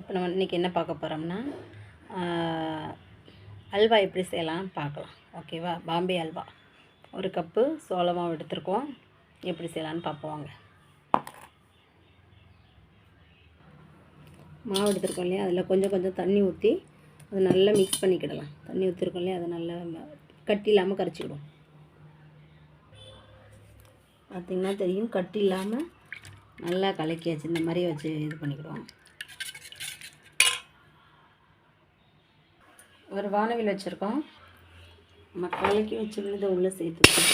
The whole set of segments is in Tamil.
இப்போ நம்ம இன்றைக்கி என்ன பார்க்க போகிறோம்னா அல்வா எப்படி செய்யலாம் பார்க்கலாம். ஓகேவா? பாம்பே அல்வா. ஒரு கப்பு சோளமாக எடுத்துருக்கோம். எப்படி செய்யலான்னு பார்ப்போங்க மாவு எடுத்துருக்கோம் இல்லையா? அதில் கொஞ்சம் கொஞ்சம் தண்ணி ஊற்றி அதை நல்லா மிக்ஸ் பண்ணிக்கிடலாம். தண்ணி ஊற்றிருக்கோம் இல்லையா? அதை நல்லா கட்டி இல்லாமல் கரைச்சிக்கிடுவோம். பார்த்திங்கன்னா தெரியும் கட்டி இல்லாமல் நல்லா கலக்கியாச்சு. இந்த மாதிரி வச்சு இது பண்ணிக்கிடுவோம். ஒரு வானவில் வச்சுருக்கோம். நம்ம வச்சு விழுத உள்ளே சேர்த்துக்கணும்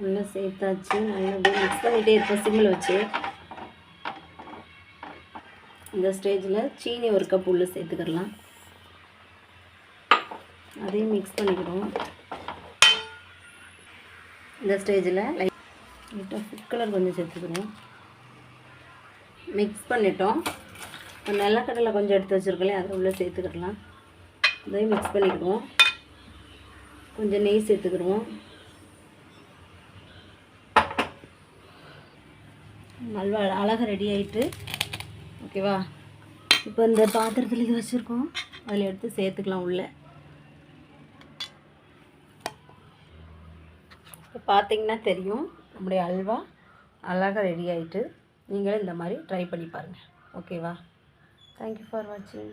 நல்லா சேர்த்தாச்சு. நல்லா மிக்ஸ் பண்ணிகிட்டே இருப்போம். சிம்மில் வச்சு. இந்த ஸ்டேஜில் சீனி ஒரு கப் உள்ளே சேர்த்துக்கிடலாம். அதையும் மிக்ஸ் பண்ணிக்கிடுவோம். இந்த ஸ்டேஜில் லைட் லைட்டாக ஃபுட் கலர் கொஞ்சம் சேர்த்துக்கிறோம் மிக்ஸ் பண்ணிட்டோம். இப்போ நிலக்கடலை கொஞ்சம் எடுத்து வச்சுருக்கோம் அதை உள்ளே சேர்த்துக்கிடலாம். அதையும் மிக்ஸ் பண்ணிக்கிடுவோம். கொஞ்சம் நெய் சேர்த்துக்கிடுவோம். நல்வா அழகாக ரெடி ஆகிட்டு ஓகேவா இப்போ இந்த பாத்திரத்தில் இது வச்சுருக்கோம். அதில் எடுத்து சேர்த்துக்கலாம் உள்ளே. இப்போ பார்த்தீங்கன்னா தெரியும் நம்முடைய அல்வா அழகாக ரெடி ஆகிட்டு நீங்களும் இந்த மாதிரி ட்ரை பண்ணி பாருங்கள் ஓகேவா தேங்க்யூ ஃபார் வாட்சிங்